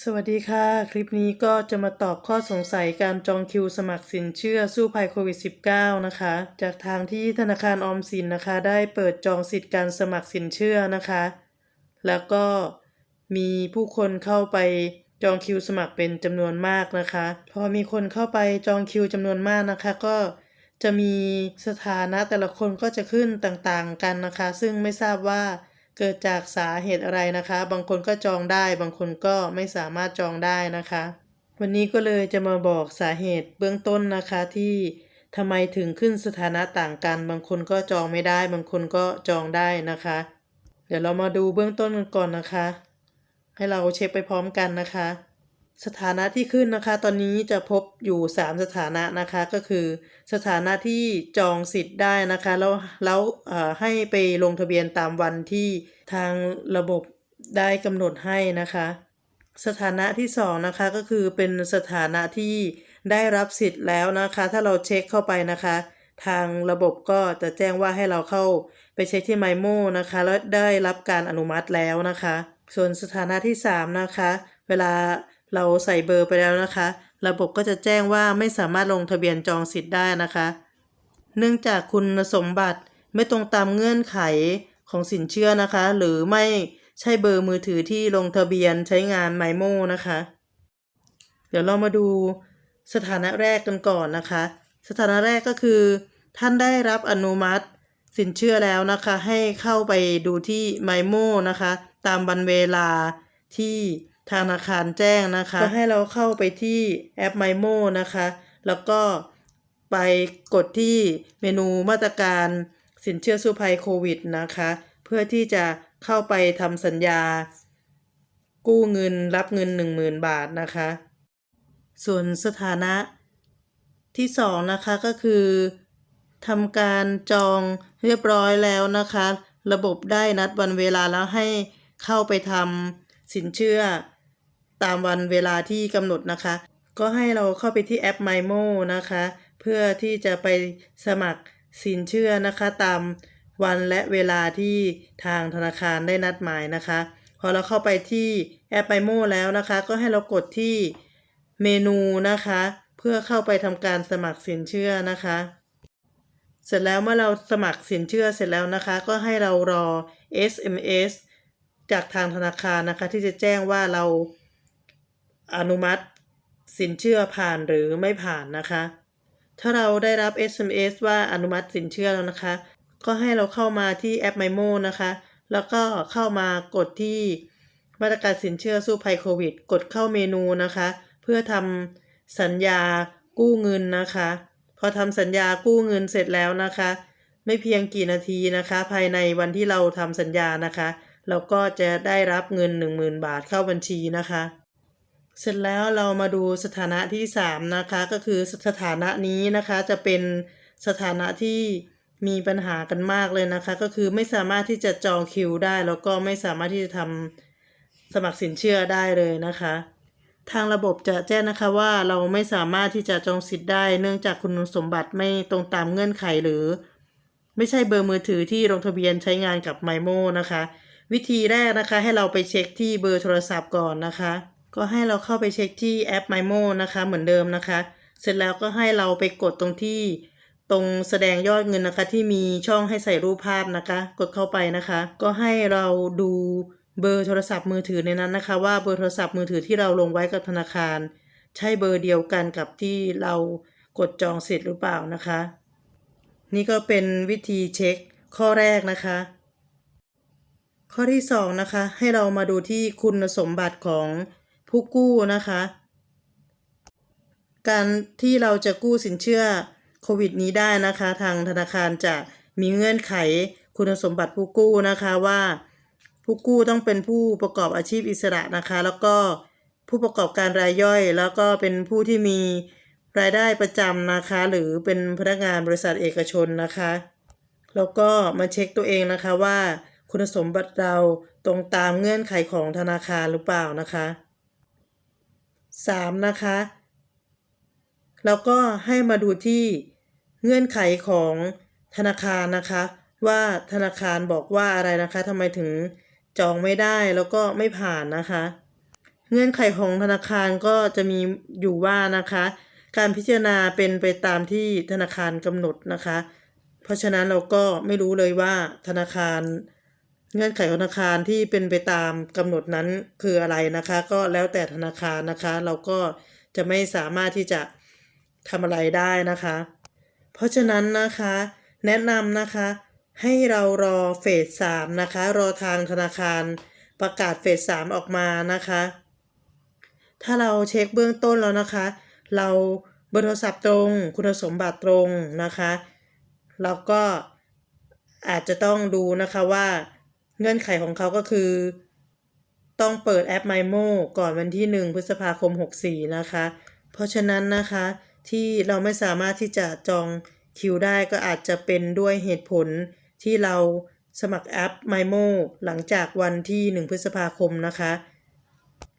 สวัสดีค่ะ คลิปนี้ก็จะมาตอบข้อสงสัยการจองคิวสมัครสินเชื่อสู้ภัยโควิด -19 นะคะ จากทางที่ธนาคารออมสินนะคะ ได้เปิดจองสิทธิการสมัครสินเชื่อนะคะ แล้วก็มีผู้คนเข้าไปจองคิวสมัครเป็นจำนวนมากนะคะ พอมีคนเข้าไปจองคิวจำนวนมากนะคะ ก็จะมีสถานะแต่ละคนก็จะขึ้นต่างๆกันนะคะ ซึ่งไม่ทราบว่า เกิดจากสาเหตุอะไรนะคะ บางคนก็จองได้ บางคนก็ไม่สามารถจองได้นะคะ วันนี้ก็เลยจะมาบอกสาเหตุเบื้องต้นนะคะที่ทำไมถึงขึ้นสถานะต่างกัน บางคนก็จองไม่ได้ บางคนก็จองได้นะคะ เดี๋ยวเรามาดูเบื้องต้นกันก่อนนะคะ ให้เราเช็คไปพร้อมกันนะคะ สถานะที่ขึ้นนะคะ ตอนนี้จะพบอยู่ 3 สถานะนะคะก็คือ สถานะที่จองสิทธิ์ได้นะคะ แล้วแล้วให้ไปลงทะเบียนตามวันที่ทางระบบได้กำหนดให้นะคะ สถานะที่สองนะคะก็คือเป็นสถานะที่ได้รับสิทธิ์แล้วนะคะ ถ้าเราเช็คเข้าไปนะคะ ทางระบบก็จะแจ้งว่าให้เราเข้าไปเช็คที่ไมโมนะคะ แล้วได้รับการอนุมัติแล้วนะคะ ส่วนสถานะที่สามนะคะ เวลา เราใส่เบอร์ไปแล้วนะคะ ระบบก็จะแจ้งว่าไม่สามารถลงทะเบียนจองสิทธิ์ได้นะคะ เนื่องจากคุณสมบัติไม่ตรงตามเงื่อนไขของสินเชื่อนะคะ หรือไม่ใช่เบอร์มือถือที่ลงทะเบียนใช้งานไมโมนะคะ เดี๋ยวเรามาดูสถานะแรกกันก่อนนะคะ สถานะแรกก็คือ ท่านได้รับอนุมัติสินเชื่อแล้วนะคะ ให้เข้าไปดูที่ไมโมนะคะ ตามวันเวลาที่ ธนาคารแจ้งนะคะ ก็ให้เราเข้าไปที่แอปไมโมนะคะ แล้วก็ไปกดที่เมนูมาตรการสินเชื่อสู้ภัยโควิดนะคะ เพื่อที่จะเข้าไปทำสัญญา กู้เงินรับเงิน 10,000 บาทนะคะ ส่วนสถานะที่สองนะคะก็คือทำการจองเรียบร้อยแล้วนะคะ ระบบได้นัดวันเวลาแล้วให้เข้าไปทำสินเชื่อ ตามวันเวลาที่กำหนดนะคะ ก็ให้เราเข้าไปที่แอป MyMo นะคะ เพื่อที่จะไปสมัครสินเชื่อนะคะ ตามวันและเวลาที่ทางธนาคารได้นัดหมายนะคะ พอเราเข้าไปที่แอป MyMo แล้วนะคะ ก็ให้เรากดที่เมนูนะคะ เพื่อเข้าไปทำการสมัครสินเชื่อนะคะ เสร็จแล้วเมื่อเราสมัครสินเชื่อเสร็จแล้วนะคะ ก็ให้เรารอ SMS จากทางธนาคารนะคะ ที่จะแจ้งว่าเรา อนุมัติสินเชื่อผ่านหรือไม่ผ่านนะคะ ถ้าเราได้รับ SMS ว่าอนุมัติสินเชื่อแล้วนะคะ ก็ให้เราเข้ามาที่แอป MyMo นะคะ แล้วก็เข้ามากดที่มาตรการสินเชื่อสู้ภัยโควิด กดเข้าเมนูนะคะ เพื่อทำสัญญากู้เงินนะคะ พอทำสัญญากู้เงินเสร็จแล้วนะคะ ไม่เพียงกี่นาทีนะคะ ภายในวันที่เราทำสัญญานะคะ เราก็จะได้รับเงิน 10,000 บาทเข้าบัญชีนะคะ เสร็จแล้วเรามาดูสถานะที่สามนะคะ ก็คือสถานะนี้นะคะจะเป็นสถานะที่มีปัญหากันมากเลยนะคะ ก็คือไม่สามารถที่จะจองคิวได้ แล้วก็ไม่สามารถที่จะทำสมัครสินเชื่อได้เลยนะคะ ทางระบบจะแจ้งนะคะว่าเราไม่สามารถที่จะจองสิทธิ์ได้ เนื่องจากคุณสมบัติไม่ตรงตามเงื่อนไขหรือ ไม่ใช่เบอร์มือถือที่ลงทะเบียนใช้งานกับไมโมนะคะ วิธีแรกนะคะให้เราไปเช็คที่เบอร์โทรศัพท์ก่อนนะคะ ก็ให้เราเข้าไปเช็คที่แอป MyMo นะคะ เหมือนเดิมนะคะ เสร็จแล้วก็ให้เราไปกดตรงที่ตรงแสดงยอดเงินนะคะ ที่มีช่องให้ใส่รูปภาพนะคะ กดเข้าไปนะคะ ก็ให้เราดูเบอร์โทรศัพท์มือถือในนั้นนะคะ ว่าเบอร์โทรศัพท์มือถือที่เราลงไว้กับธนาคาร ใช่เบอร์เดียวกันกับที่เรากดจองเสร็จหรือเปล่านะคะ นี่ก็เป็นวิธีเช็คข้อแรกนะคะ ข้อที่สองนะคะให้เรามาดูที่คุณสมบัติของ ผู้กู้นะคะ การที่เราจะกู้สินเชื่อโควิดนี้ได้นะคะ ทางธนาคารจะมีเงื่อนไขคุณสมบัติผู้กู้นะคะว่า ผู้กู้ต้องเป็นผู้ประกอบอาชีพอิสระนะคะ แล้วก็ผู้ประกอบการรายย่อย แล้วก็เป็นผู้ที่มีรายได้ประจำนะคะ หรือเป็นพนักงานบริษัทเอกชนนะคะ แล้วก็มาเช็คตัวเองนะคะว่าคุณสมบัติเราตรงตามเงื่อนไขของธนาคารหรือเปล่านะคะ สามนะคะ แล้วก็ให้มาดูที่เงื่อนไขของธนาคารนะคะ ว่าธนาคารบอกว่าอะไรนะคะทำไมถึงจองไม่ได้แล้วก็ไม่ผ่านนะคะ เงื่อนไขของธนาคารก็จะมีอยู่ว่านะคะ การพิจารณาเป็นไปตามที่ธนาคารกำหนดนะคะ เพราะฉะนั้นเราก็ไม่รู้เลยว่าธนาคาร เงื่อนไขของธนาคารที่เป็นไปตามกำหนดนั้นคืออะไรนะคะ ก็แล้วแต่ธนาคารนะคะ เราก็จะไม่สามารถที่จะทำอะไรได้นะคะ เพราะฉะนั้นนะคะ แนะนำนะคะให้เรารอเฟสสามนะคะ รอทางธนาคารประกาศเฟสสามออกมานะคะ ถ้าเราเช็คเบื้องต้นแล้วนะคะ เราเบอร์โทรศัพท์ตรง คุณสมบัติตรงนะคะ เราก็อาจจะต้องดูนะคะว่า เงื่อนไขของเขาก็คือ ต้องเปิดแอป MyMo ก่อนวันที่ 1 พฤษภาคม 64 นะคะ เพราะฉะนั้นนะคะที่เราไม่สามารถที่จะจองคิวได้ก็อาจจะเป็นด้วยเหตุผลที่เราสมัครแอป MyMo หลังจากวันที่ 1 พฤษภาคมนะคะ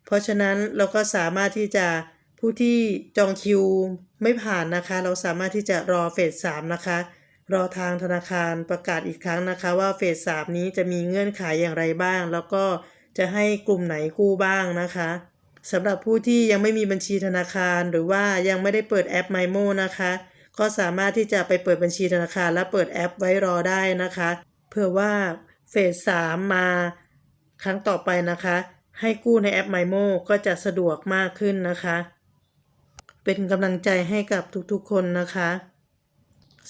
เพราะฉะนั้นเราก็สามารถที่จะผู้ที่จองคิวไม่ผ่านนะคะ เราสามารถที่จะรอเฟสสามนะคะ รอทางธนาคารประกาศอีกครั้งนะคะ ว่าเฟสสามนี้จะมีเงื่อนไขอย่างไรบ้าง แล้วก็จะให้กลุ่มไหนกู้บ้างนะคะสำหรับผู้ที่ยังไม่มีบัญชีธนาคาร หรือว่ายังไม่ได้เปิดแอป MyMo นะคะ ก็สามารถที่จะไปเปิดบัญชีธนาคาร และเปิดแอปไว้รอได้นะคะเพื่อว่าเฟสสามมาครั้งต่อไปนะคะ ให้กู้ในแอป MyMo ก็จะสะดวกมากขึ้นนะคะ เป็นกำลังใจให้กับทุกๆคนนะคะ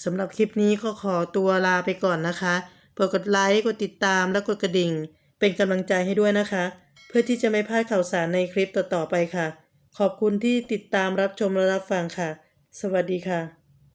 สำหรับคลิปนี้ก็ขอตัวลาไปก่อนนะคะโปรดกดไลค์ กดติดตามและกดกระดิ่ง เป็นกำลังใจให้ด้วยนะคะ เพื่อที่จะไม่พลาดข่าวสารในคลิปต่อๆไปค่ะ ขอบคุณที่ติดตามรับชมและรับฟังค่ะ สวัสดีค่ะ